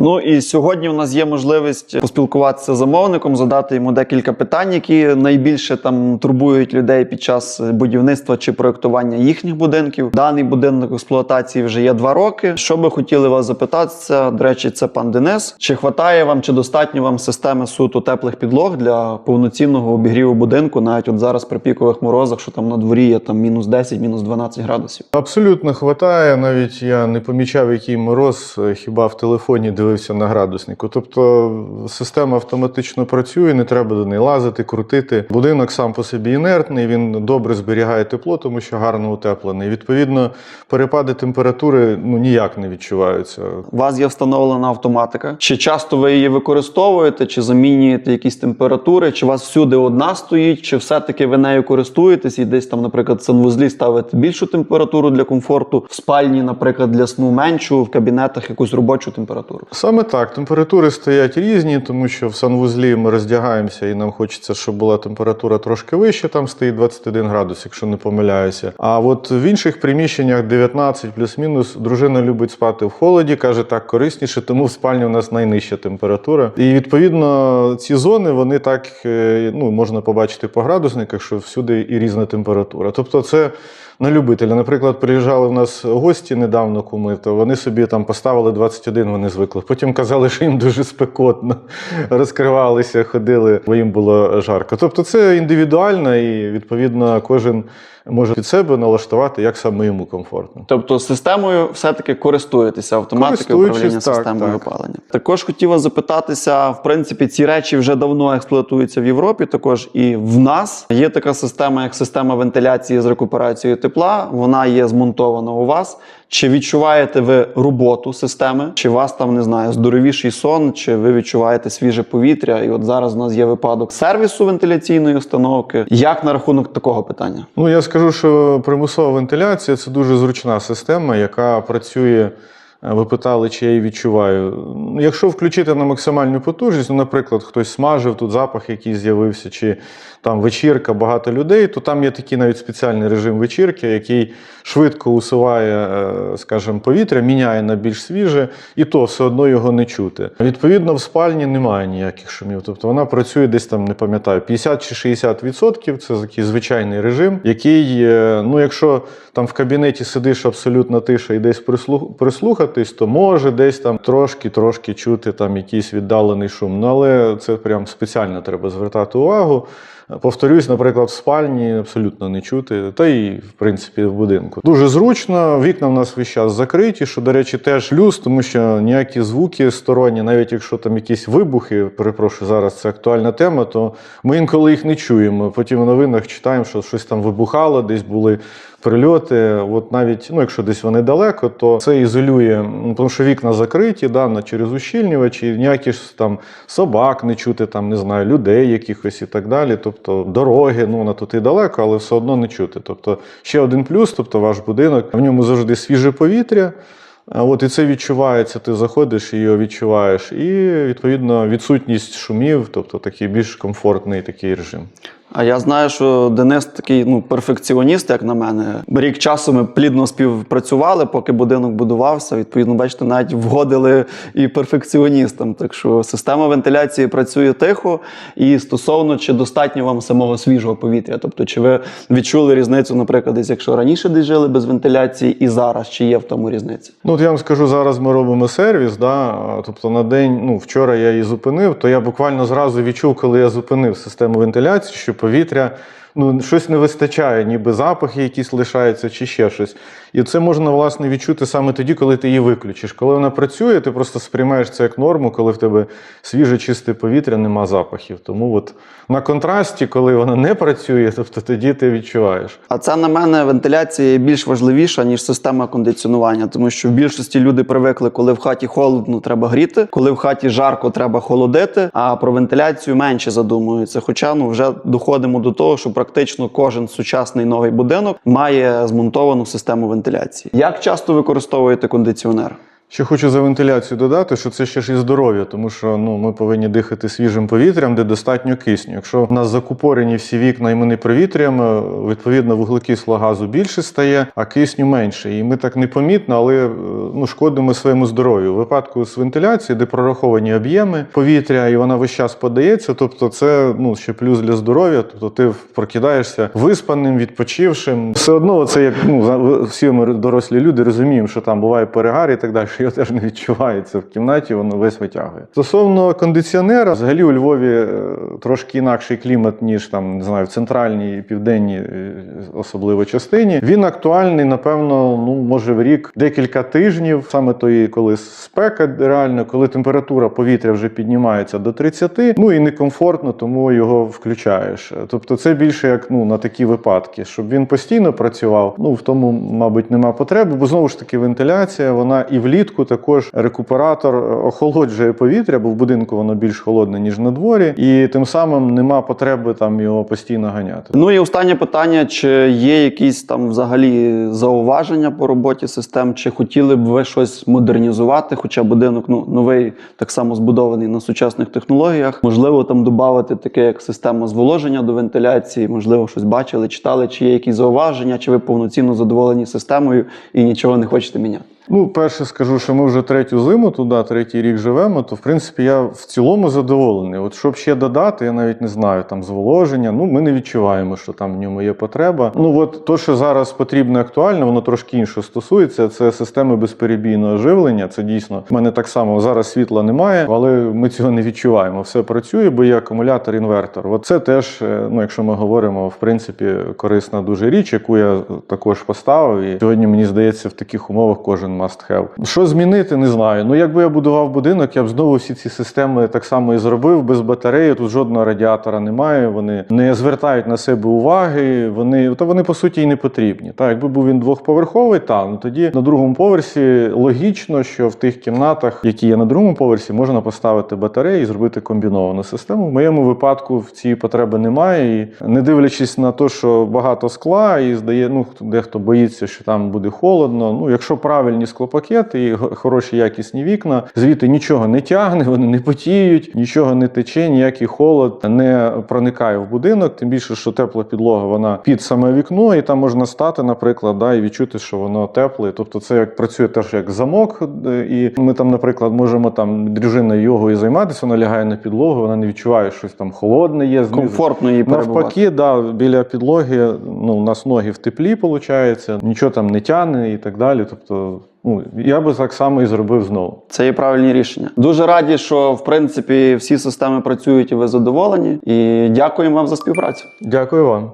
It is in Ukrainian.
Ну і сьогодні у нас є можливість поспілкуватися з замовником, задати йому декілька питань, які найбільше там турбують людей під час будівництва чи проектування їхніх будинків. Даний будинок експлуатації вже є два роки. Що би хотіли вас запитатися? До речі, це пан Денис. Чи хватає вам, чи достатньо вам системи суто теплих підлог для повноцінного обігріву будинку, навіть от зараз при пікових морозах, що там на дворі є там мінус 10, мінус 12 градусів. Абсолютно хватає. Навіть я не помічав, який мороз, е, хіба в телефоні дивився на градуснику. Тобто система автоматично працює, не треба до неї лазити, крутити. Будинок сам по собі інертний, він добре зберігає тепло, тому що гарно утеплений. Відповідно, перепади температури ну ніяк не відчуваються. У вас є встановлена автоматика. Чи часто ви її використовуєте, чи замінюєте якісь температури, чи у вас всюди одна стоїть, чи все-таки ви нею користуєтесь і десь там, наприклад, в санвузлі ставите більшу температуру для комфорту, в спальні, наприклад, для сну меншу, в кабінетах якусь робочу температуру. Саме так, температури стоять різні, тому що в санвузлі ми роздягаємося і нам хочеться, щоб була температура трошки вища, там стоїть 21 градус, якщо не помиляюся. А от в інших приміщеннях 19 плюс-мінус дружина любить спати в холоді, каже, так корисніше, тому в спальні у нас найнижча температура. І відповідно ці зони вони так е, ну, можна побачити по градусниках, що всюди і різна температура. Тобто, це. На любителя, наприклад, приїжджали в нас гості недавно куми, то вони собі там поставили 21, вони звикли. Потім казали, що їм дуже спекотно, розкривалися, ходили, бо їм було жарко. Тобто це індивідуально і відповідно кожен може під себе налаштувати, як саме йому комфортно. Тобто системою все-таки користуєтеся автоматикою управління так, системою так. опалення. Також хотів вас запитатися, в принципі, ці речі вже давно експлуатуються в Європі. Також і в нас є така система, як система вентиляції з рекуперацією тепла. Вона є змонтована у вас. Чи відчуваєте ви роботу системи? Чи у вас там не знаю здоровіший сон, чи ви відчуваєте свіже повітря? І от зараз у нас є випадок сервісу вентиляційної установки. Як на рахунок такого питання? Ну я скажу, що примусова вентиляція це дуже зручна система, яка працює. Е, Ви питали, чи я її відчуваю. Ну, Якщо включити на максимальну потужність, ну, наприклад, хтось смажив, тут запах якийсь з'явився, чи там вечірка, багато людей, то там є такий навіть спеціальний режим вечірки, який швидко усуває, е, скажімо, повітря, міняє на більш свіже, і то все одно його не чути. Відповідно, в спальні немає ніяких шумів. Тобто вона працює десь там, не пам'ятаю, 50 чи 60 відсотків. Це такий звичайний режим, який, е, ну, якщо там в кабінеті сидиш абсолютно тиша і десь прислух- прислухатись, то може десь там трошки-трошки чути там якийсь віддалений шум. Ну але це прям спеціально треба звертати увагу. Повторюсь, наприклад, в спальні абсолютно не чути, та й в принципі в будинку. Дуже зручно. Вікна в нас весь час закриті, що, до речі, теж плюс, тому що ніякі звуки сторонні, навіть якщо там якісь вибухи, перепрошую, зараз це актуальна тема, то ми інколи їх не чуємо. Потім в новинах читаємо, що щось там вибухало, десь були прильоти. От навіть, ну, якщо десь вони далеко, то це ізолює, ну, тому що вікна закриті, да, через ущільнювач, і ніякі ж там собак не чути, там, не знаю, людей якихось і так далі. Тобто дороги, ну вона тут і далеко, але все одно не чути. Тобто ще один плюс, тобто ваш будинок, в ньому завжди свіже повітря. От і це відчувається, ти заходиш і його відчуваєш, і відповідно відсутність шумів, тобто такий більш комфортний такий режим. А я знаю, що Денис такий ну перфекціоніст, як на мене. Рік часу ми плідно співпрацювали, поки будинок будувався. Відповідно, бачите, навіть вгодили і перфекціоністам. Так що система вентиляції працює тихо. І стосовно чи достатньо вам самого свіжого повітря, тобто, чи ви відчули різницю, наприклад, десь якщо раніше десь жили без вентиляції, і зараз чи є в тому різниця? Ну, от я вам скажу, зараз ми робимо сервіс. Да? Тобто на день, ну вчора я її зупинив, то я буквально зразу відчув, коли я зупинив систему вентиляції, що повітря ну, щось не вистачає, ніби запахи якісь лишаються чи ще щось. І це можна власне відчути саме тоді, коли ти її виключиш. Коли вона працює, ти просто сприймаєш це як норму, коли в тебе свіже, чисте повітря, нема запахів. Тому от на контрасті, коли вона не працює, тобто тоді ти відчуваєш. А це на мене вентиляція більш важливіша ніж система кондиціонування, тому що в більшості люди привикли, коли в хаті холодно, треба гріти, коли в хаті жарко, треба холодити. А про вентиляцію менше задумуються. Хоча ну вже доходимо до того, що практично кожен сучасний новий будинок має змонтовану систему вентиляції. Як часто використовуєте кондиціонер? Ще хочу за вентиляцію додати, що це ще ж і здоров'я, тому що ну, ми повинні дихати свіжим повітрям, де достатньо кисню. Якщо в нас закупорені всі вікна і ми не провітрюємо, е, відповідно вуглекислого газу більше стає, а кисню менше. І ми так непомітно, але е, ну, шкодимо своєму здоров'ю. У випадку з вентиляції, де прораховані об'єми повітря, і вона весь час подається, тобто це ну, ще плюс для здоров'я, тобто ти прокидаєшся виспаним, відпочившим. Все одно це як ну, всі ми дорослі люди розуміємо, що там буває перегар і так далі, що його теж не відчувається в кімнаті, воно весь витягує. Стосовно кондиціонера, взагалі у Львові е, трошки інакший клімат, ніж там не знаю, в центральній і південній, е, особливо частині. Він актуальний, напевно, ну може в рік декілька тижнів, саме тої, коли спека реально, коли температура повітря вже піднімається до 30, ну і некомфортно, тому його включаєш. Тобто, це більше як ну на такі випадки, щоб він постійно працював. Ну в тому, мабуть, нема потреби, бо знову ж таки вентиляція, вона і влітку також рекуператор е, охолоджує повітря, бо в будинку воно більш холодне, ніж на дворі, і тим самим нема потреби там його постійно ганяти. Ну і останнє питання: чи є якісь там взагалі зауваження по роботі систем, чи хотіли б ви щось модернізувати? Хоча будинок ну новий, так само збудований на сучасних технологіях. Можливо, там додати таке, як система зволоження до вентиляції, можливо, щось бачили, читали, чи є якісь зауваження, чи ви повноцінно задоволені системою і нічого не хочете міняти. Ну, перше скажу, що ми вже третю зиму туди, третій рік живемо, то в принципі я в цілому задоволений. От щоб ще додати, я навіть не знаю, там зволоження. Ну, ми не відчуваємо, що там в ньому є потреба. Ну от то, що зараз потрібно актуально, воно трошки інше стосується. Це системи безперебійного живлення. Це дійсно в мене так само зараз світла немає, але ми цього не відчуваємо. Все працює, бо є акумулятор, інвертор. От це теж, е, ну якщо ми говоримо, в принципі, корисна дуже річ, яку я також поставив. І сьогодні мені здається, в таких умовах кожен must have. Що змінити, не знаю. Ну, якби я будував будинок, я б знову всі ці системи так само і зробив без батареї. Тут жодного радіатора немає. Вони не звертають на себе уваги. Вони то вони по суті і не потрібні. Так, якби був він двохповерховий, та ну тоді на другому поверсі логічно, що в тих кімнатах, які є на другому поверсі, можна поставити батареї і зробити комбіновану систему. В моєму випадку в цієї потреби немає. І не дивлячись на те, що багато скла, і здає, ну хто- дехто боїться, що там буде холодно. Ну, якщо правильні склопакети і хороші якісні вікна, звідти нічого не тягне, вони не потіють, нічого не тече, ніякий холод не проникає в будинок. Тим більше, що тепла підлога вона під саме вікно, і там можна стати, наприклад, да, і відчути, що воно тепле. Тобто, це як працює теж як замок, е, і ми там, наприклад, можемо там дружиною йогою займатися, вона лягає на підлогу, вона не відчуває, що щось там холодне є. знизу. Комфортно її перебувати. Навпаки, да, біля підлоги ну, у нас ноги в теплі, виходить, нічого там не тягне і так далі. Тобто, ну, я би так само і зробив знову. Це є правильні рішення. Дуже раді, що в принципі всі системи працюють і ви задоволені. І дякуємо вам за співпрацю. Дякую вам.